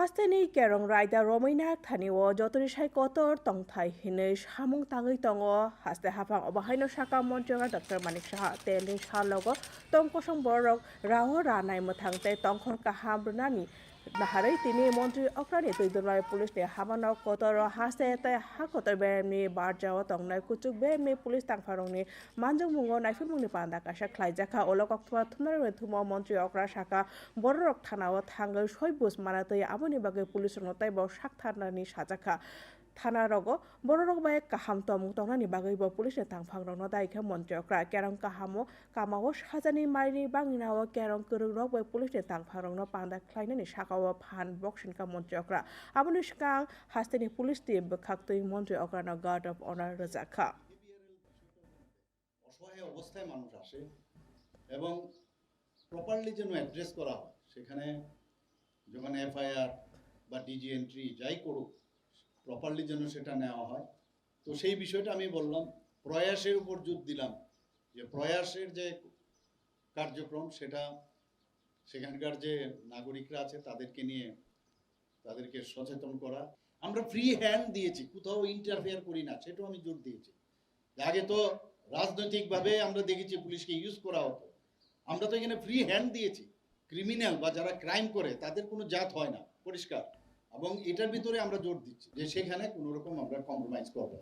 ফাস্তেনি কেরং Raida রমৈনা Thani ও যতনিসাই কতর তং থাই হিনে সামুং তাঙই তং হাস্তে হাফাং অবাহাইন শাখা মন্ত্রীগা ডক্টর মানিক সাহা তেলেন সাহা লগ তং কসং বরক রাহ রানাই মথাং তে তংখন কাহাম নাহারাই তিনি মন্ত্রী অক্রানি তৈদনয় পুলিশ নে হাবানক কতর হাসে তাই হাকতর বেমনি বার যাওয়া তংনয় কুচুক বেমনি পুলিশ তাংফারংনি মানজং মুঙ্গ নাইফুল মুংনি পান্দা কাশা খ্লাইজাখা অলক অক্তবা থুনরে থুম মন্ত্রী অক্রা শাখা বড়রক থানাও থাঙ্গ সৈবুস মানাতই আবনি বাগে পুলিশ রনতাই ব সাকথারনানি সাজাখা। thana rogo bororok ba kaham tomung tongna ni bagai bo police ne tangphang rokno dai kha montrokra kerong kahamo kamao sajani marini bangina o kerong kurung rok ba police ne tangphang rokno panda khlaina ni shakao phan boxin ka montrokra amuni shkang hasteni police team bakhak toi montre okra na guard of honor রাজাখা অসহায় অবস্থায় মানুষ আসে এবং properly যেন address করা হয় সেখানে যখন এফআইআর বা ডিজি এন্ট্রি যাই করুক প্রপারলি যেন সেটা নেওয়া হয়। তো সেই বিষয়টা আমি বললাম, প্রয়াসের উপর জোর দিলাম, যে প্রয়াসের যে কার্যক্রম সেটা সেখানকার যে নাগরিকরা আছে তাদেরকে নিয়ে তাদেরকে সচেতন করা। আমরা ফ্রি হ্যান্ড দিয়েছি, কোথাও ইন্টারফেয়ার করি না, সেটাও আমি জোর দিয়েছি। আগে তো রাজনৈতিকভাবে আমরা দেখেছি পুলিশকে ইউজ করা হতো। আমরা তো এখানে ফ্রি হ্যান্ড দিয়েছি। ক্রিমিনাল বা যারা ক্রাইম করে, তাদের কোনো জাত হয় না, পরিষ্কার। এবং এটার ভিতরে আমরা জোর দিচ্ছি যে সেখানে কোনো রকম আমরা কম্প্রোমাইজ করব।